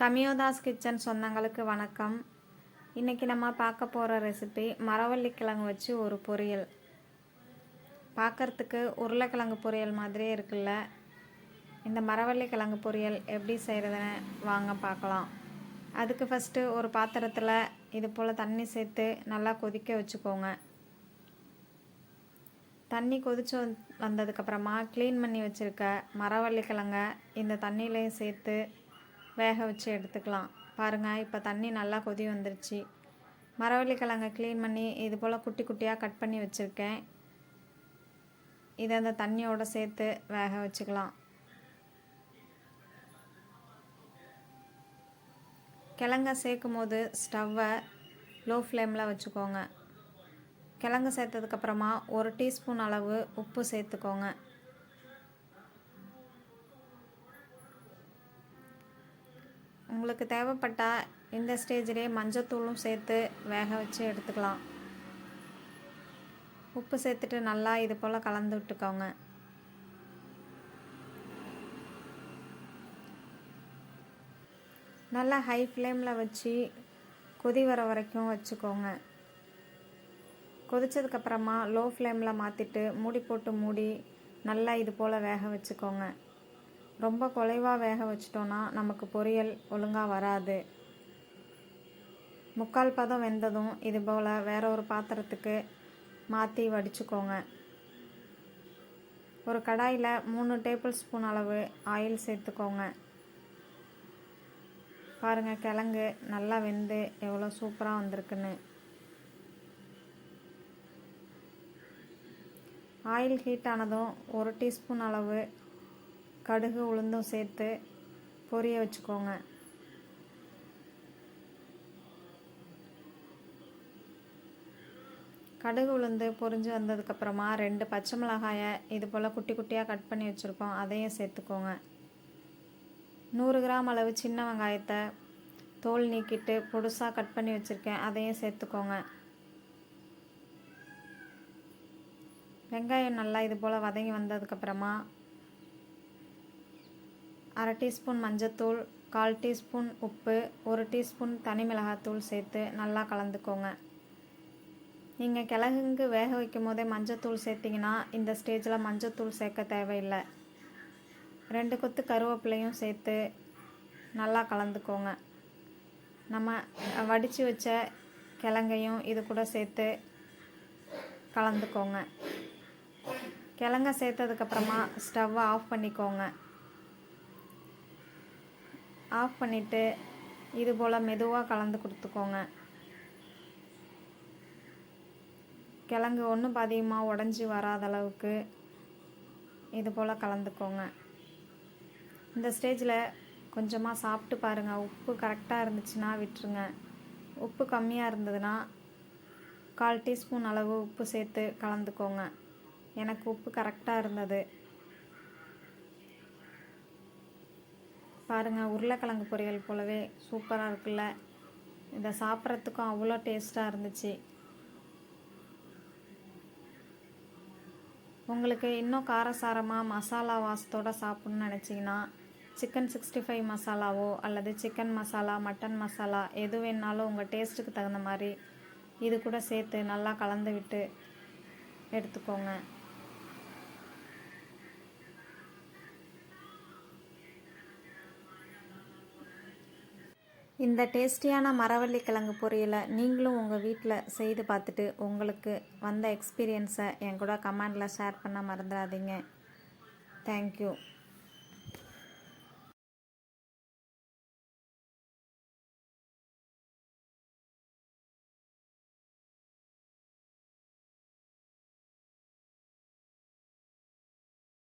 கமியோதாஸ் kitchen சொந்தங்களுக்கு வணக்கம். இன்றைக்கி நம்ம பார்க்க போகிற ரெசிபி மரவள்ளி கிழங்கு வச்சு ஒரு பொரியல். பார்க்கறதுக்கு உருளைக்கிழங்கு பொரியல் மாதிரியே இருக்குல்ல? இந்த மரவள்ளி கிழங்கு பொரியல் எப்படி செய்கிறதுன்னு வாங்க பார்க்கலாம். அதுக்கு ஃபஸ்ட்டு ஒரு பாத்திரத்தில் இது போல் தண்ணி சேர்த்து நல்லா கொதிக்க வச்சுக்கோங்க. தண்ணி கொதிச்சு வந்ததுக்கப்புறமா க்ளீன் பண்ணி வச்சுருக்க மரவள்ளிக்கிழங்க இந்த தண்ணியிலையும் சேர்த்து வேக வச்சு எடுத்துக்கலாம். பாருங்கள் இப்போ தண்ணி நல்லா கொதி வந்துருச்சு. மரவள்ளி கிழங்கை க்ளீன் பண்ணி இது போல் குட்டி குட்டியாக கட் பண்ணி வச்சுருக்கேன். இதை அந்த தண்ணியோடு சேர்த்து வேக வச்சுக்கலாம். கிழங்க சேர்க்கும் போது ஸ்டவ்வை லோ ஃப்ளேமில் வச்சுக்கோங்க. கிழங்கு சேர்த்ததுக்கப்புறமா ஒரு டீஸ்பூன் அளவு உப்பு சேர்த்துக்கோங்க. உங்களுக்கு தேவைப்பட்டால் இந்த ஸ்டேஜ்லேயே மஞ்சத்தூளும் சேர்த்து வேக வச்சு எடுத்துக்கலாம். உப்பு சேர்த்துட்டு நல்லா இது போல் கலந்து விட்டுக்கோங்க. நல்லா ஹை ஃப்ளேமில் வச்சு கொதி வர வரைக்கும் வச்சுக்கோங்க. கொதிச்சதுக்கப்புறமா லோ ஃப்ளேமில் மாற்றிட்டு மூடி போட்டு மூடி நல்லா இது போல் வேக வச்சுக்கோங்க. ரொம்ப குலைவாக வேக வச்சிட்டோன்னா நமக்கு பொரியல் ஒழுங்காக வராது. முக்கால் பதம் வெந்ததும் இது போல் வேற ஒரு பாத்திரத்துக்கு மாற்றி வடிச்சுக்கோங்க. ஒரு கடாயில் மூணு டேபிள் ஸ்பூன் அளவு ஆயில் சேர்த்துக்கோங்க. பாருங்கள் கிழங்கு நல்லா வெந்து எவ்வளோ சூப்பராக வந்திருக்குன்னு. ஆயில் ஹீட் ஆனதும் ஒரு டீஸ்பூன் அளவு கடுகு உளுந்தும் சேர்த்து பொரிய வச்சுக்கோங்க. கடுகு உளுந்து பொரிஞ்சு வந்ததுக்கப்புறமா ரெண்டு பச்சை மிளகாயை இது போல் குட்டி குட்டியாக கட் பண்ணி வச்சுருக்கோம். அதையும் சேர்த்துக்கோங்க. நூறு கிராம் அளவு சின்ன வெங்காயத்தை தோல் நீக்கிட்டு பொடுசாக கட் பண்ணி வச்சுருக்கேன். அதையும் சேர்த்துக்கோங்க. வெங்காயம் நல்லா இது போல் வதங்கி வந்ததுக்கப்புறமா அரை டீஸ்பூன் மஞ்சத்தூள் கால் டீஸ்பூன் உப்பு ஒரு டீஸ்பூன் தனி மிளகாத்தூள் சேர்த்து நல்லா கலந்துக்கோங்க. நீங்கள் கிழங்குக்கு வேக வைக்கும் போதே மஞ்சத்தூள் சேர்த்திங்கன்னா இந்த ஸ்டேஜில் மஞ்சத்தூள் சேர்க்க தேவையில்லை. ரெண்டு கொத்து கருவேப்பிலையும் சேர்த்து நல்லா கலந்துக்கோங்க. நம்ம வடித்து வச்ச கிழங்கையும் இது கூட சேர்த்து கலந்துக்கோங்க. கிழங்க சேர்த்ததுக்கப்புறமா ஸ்டவ்வை ஆஃப் பண்ணிக்கோங்க. ஆஃப் பண்ணிவிட்டு இது போல் மெதுவாக கலந்து கொடுத்துக்கோங்க. கிழங்கு ஒன்றும் பாதியமாக உடஞ்சி வராத அளவுக்கு இது போல் கலந்துக்கோங்க. இந்த ஸ்டேஜில் கொஞ்சமாக சாப்பிட்டு பாருங்கள் உப்பு கரெக்டாக இருந்துச்சுன்னா விட்டுருங்க. உப்பு கம்மியாக இருந்ததுன்னா கால் டீஸ்பூன் அளவு உப்பு சேர்த்து கலந்துக்கோங்க. எனக்கு உப்பு கரெக்டாக இருந்தது. பாருங்கள் உருளைக்கிழங்கு பொரியல் போலவே சூப்பராக இருக்குல்ல. இதை சாப்பிட்றதுக்கும் அவ்வளோ டேஸ்ட்டாக இருந்துச்சு. உங்களுக்கு இன்னும் காரசாரமாக மசாலா வாசத்தோடு சாப்பிட்ணுன்னு நினச்சிங்கன்னா சிக்கன் சிக்ஸ்டி ஃபைவ் மசாலாவோ அல்லது சிக்கன் மசாலா மட்டன் மசாலா எது வேணாலும் உங்கள் டேஸ்ட்டுக்கு தகுந்த மாதிரி இது கூட சேர்த்து நல்லா கலந்து விட்டு எடுத்துக்கோங்க. இந்த டேஸ்டியான மரவள்ளி கிழங்கு பொரியலை நீங்களும் உங்கள் வீட்டில் செய்து பார்த்துட்டு உங்களுக்கு வந்த எக்ஸ்பீரியன்ஸை என் கூட கமெண்டில் ஷேர் பண்ண மறந்துடாதீங்க தேங்க்யூ